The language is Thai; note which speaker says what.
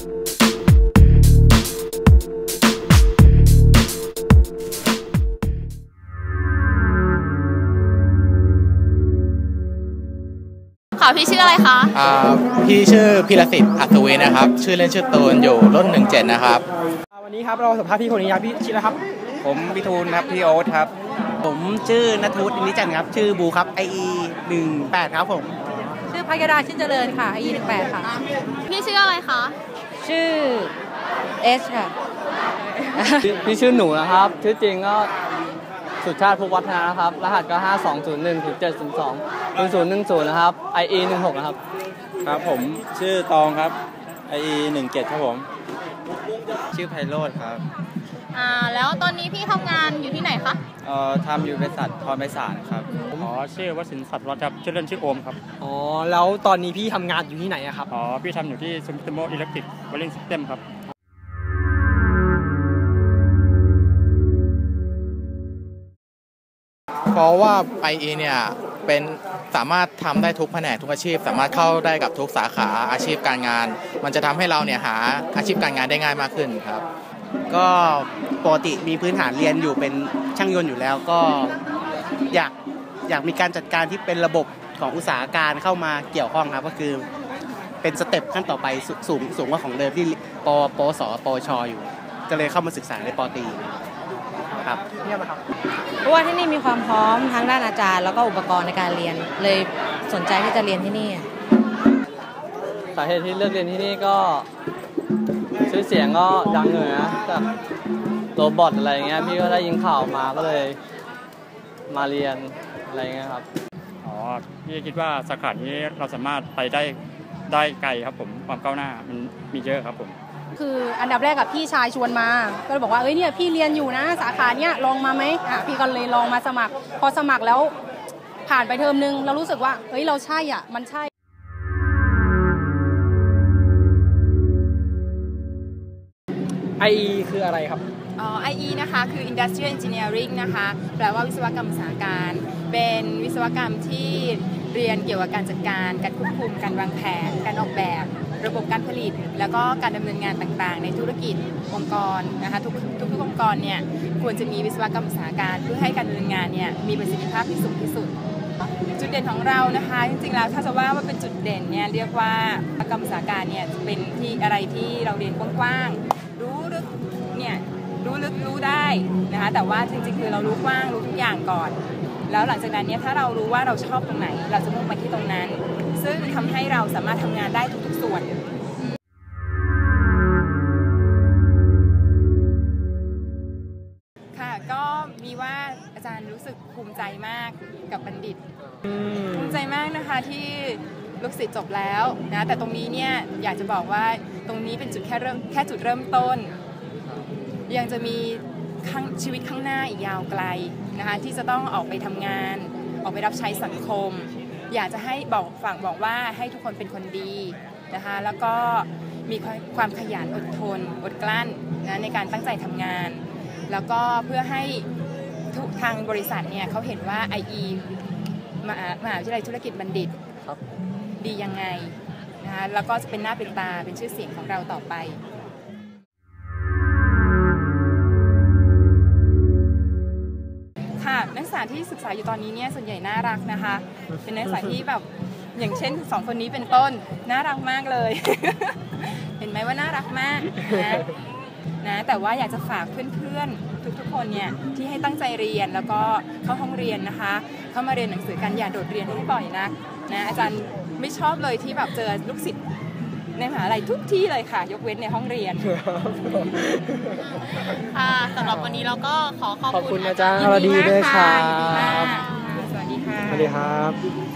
Speaker 1: ค่ะพี่ชื่ออะไรคะ
Speaker 2: อ่าพี่ชื่อพิรสิทธิ์อัศวินนะครับ ชื่อเล่นชื่อตูนอยู่รุ่น17 นะครับ
Speaker 3: วันนี้ครับเราสัมภาษณ์พี่คนนี้ครับพี่ชื่ออะไรครับ
Speaker 4: ผมพิทูลครับพี่โอ๊ตครับ
Speaker 3: ผมชื่อนัทวุฒินิจันทร์ครับ ชื่อบูครับ IE 18ครับผม
Speaker 5: ชื่อพยดาชินเจริญค่ะ i 1 8ค่ะ
Speaker 1: พี่ชื่ออะไรคะ
Speaker 5: ชื่อเอสค่ะ
Speaker 6: พี่ชื่อหนูนะครับ ชื่อจริงก็สุชาติภูวัฒนานะครับ รหัสก็ 5201ถึง702 0010 นะครับ IE 16นะครับ
Speaker 4: ครับผมชื่อตองครับ IE 17ครับผม ชื่อไพโรธครับ
Speaker 1: อ่าแล้วตอนนี้พี่ทำงานอยู่ที่ไหนคะ
Speaker 4: เอ่อทำอยู่บริษัทพรไพศาลครับ
Speaker 7: อ๋อชื่อวสินทร์สัตว์วัฒน์ครับชื่อเล่นชื่อโอมครับ
Speaker 3: อ๋อ แล้วตอนนี้พี่ทำงานอยู่ที่ไหนอะครับ
Speaker 7: อ๋อ พี่ทำอยู่ที่ซูมิโตโมอิเล็กทริกวอลเลนซิสเต็มครับ
Speaker 2: เพราะว่า IE เนี่ยเป็นสามารถทำได้ทุกแผนกทุกอาชีพ สามารถเข้าได้กับทุกสาขาอาชีพการงาน มันจะทำให้เราเนี่ยหาอาชีพการงานได้ง่ายมากขึ้นครับ
Speaker 3: ก็ปกติมีพื้นฐานเรียนอยู่เป็นช่างยนต์อยู่แล้วก็อยากอยากมีการจัดการที่เป็นระบบของอุตสาหการเข้ามาเกี่ยวข้องครับก็คือเป็นสเต็ปขั้นต่อไปสสูงสูงกว่าของเดิมที่ปปวสปวชอยู่ ก็เลยเข้ามาศึกษาในปตรีครับเนี่ยครับ
Speaker 5: เพราะว่าที่นี่มีความพร้อมทั้งด้านอาจารย์ แล้วก็อุปกรณ์ในการเรียน เลยสนใจที่จะเรียนที่นี่อะ
Speaker 6: สาเหตุที่เลือกเรียนที่นี่ก็ ชื่อเสียงก็ดังเหนือจากโรบอทอะไรเงี้ยพี่ก็ได้ยินข่าวมาก็เลยมาเรียนอะไรเงี้ยครับ
Speaker 7: อ๋อพี่คิดว่าสาขานี้เราสามารถไปได้ได้ไกลครับผมความก้าวหน้ามันมีเยอะครับผม
Speaker 8: คืออันดับแรกกับพี่ชายชวนมา ก็เลยบอกว่าเอ้ยเนี่ยพี่เรียนอยู่นะ สาขาเนี้ยลองมาไหมอะพี่ก็เลยลองมาสมัคร พอสมัครแล้วผ่านไปเทอมนึงเรารู้สึกว่าเฮ้ยเราใช่อะมันใช่
Speaker 3: IE คืออะไรครับ
Speaker 9: อ๋อ IE นะคะคือ Industrial Engineering นะคะแปลว่าวิศวกรรมอุตสาหการ เป็นวิศวกรรมที่เรียนเกี่ยวกับการจัดการ การควบคุม การวางแผน การออกแบบ ระบบการผลิต แล้วก็การดำเนินงานต่างๆ ในธุรกิจองค์กรนะคะทุกทุกๆองค์กรเนี่ยควรจะมีวิศวกรรมอุตสาหการ เพื่อให้การดำเนินงานเนี่ยมีประสิทธิภาพที่สูงที่สุด จุดเด่นของเรานะคะ จริงๆแล้วถ้าจะว่าว่าเป็นจุดเด่นเนี่ยเรียกว่าอุตสาหกรรมอุตสาหการเนี่ยเป็นที่อะไรที่เราเรียนกว้างๆ ลึกรู้ได้นะคะแต่ว่าจริงๆคือเรารู้กว้างรู้ทุกอย่างก่อน แล้วหลังจากนั้นเนี่ยถ้าเรารู้ว่าเราชอบตรงไหน เราจะมุ่งไปที่ตรงนั้น ซึ่งทำให้เราสามารถทำงานได้ทุกๆส่วนค่ะก็มีว่าอาจารย์รู้สึกภูมิใจมากกับบัณฑิตภูมิใจมากนะคะที่ลูกศิษย์จบแล้วนะแต่ตรงนี้เนี่ยอยากจะบอกว่าตรงนี้เป็นจุดแค่เริ่มแค่จุดเริ่มต้น ยังจะมีข้างชีวิตข้างหน้าอีกยาวไกลนะคะที่จะต้องออกไปทำงาน ออกไปรับใช้สังคม อยากจะให้บอกฝั่งบอกว่าให้ทุกคนเป็นคนดีนะคะแล้วก็มีความความขยันอดทน อดกลั้นนะในการตั้งใจทำงาน แล้วก็เพื่อให้ทุกทางบริษัทเนี่ยเขาเห็นว่า IE มหามหาวิทยาลัยธุรกิจบัณฑิต
Speaker 6: ครับ
Speaker 9: ดียังไงนะคะแล้วก็จะเป็นหน้าเป็นตาเป็นชื่อเสียงของเราต่อไปาที่ศึกษาอยู่ตอนนี้เนี่ยส่วนใหญ่น่ารักนะคะ เป็นนักศึกษาที่แบบอย่างเช่นสองคนนี้เป็นต้นน่ารักมากเลย เห็นไหมว่าน่ารักมากนะนะแต่ว่าอยากจะฝากเพื่อนๆ ทุกๆคนเนี่ยที่ให้ตั้งใจเรียนแล้วก็เข้าห้องเรียนนะคะ เข้ามาเรียนหนังสือกันอย่าโดดเรียนให้บ่อยนักนะอาจารย์ไม่ชอบเลยที่แบบเจอลูกศิษย์ ในมหาลัยทุกที่เลยค่ะ ยกเว้นในห้องเรียน
Speaker 1: ค่ะสำหรับวันนี้เราก็ขอขอบ
Speaker 6: ขอบ
Speaker 1: คุ
Speaker 6: คุณ
Speaker 1: ณ
Speaker 6: อาจารย์
Speaker 1: ยิน
Speaker 6: วดีด้วยครั
Speaker 1: มากค่ะ
Speaker 6: บ
Speaker 9: สวัสดีค่ะ
Speaker 6: สวัสดีครับ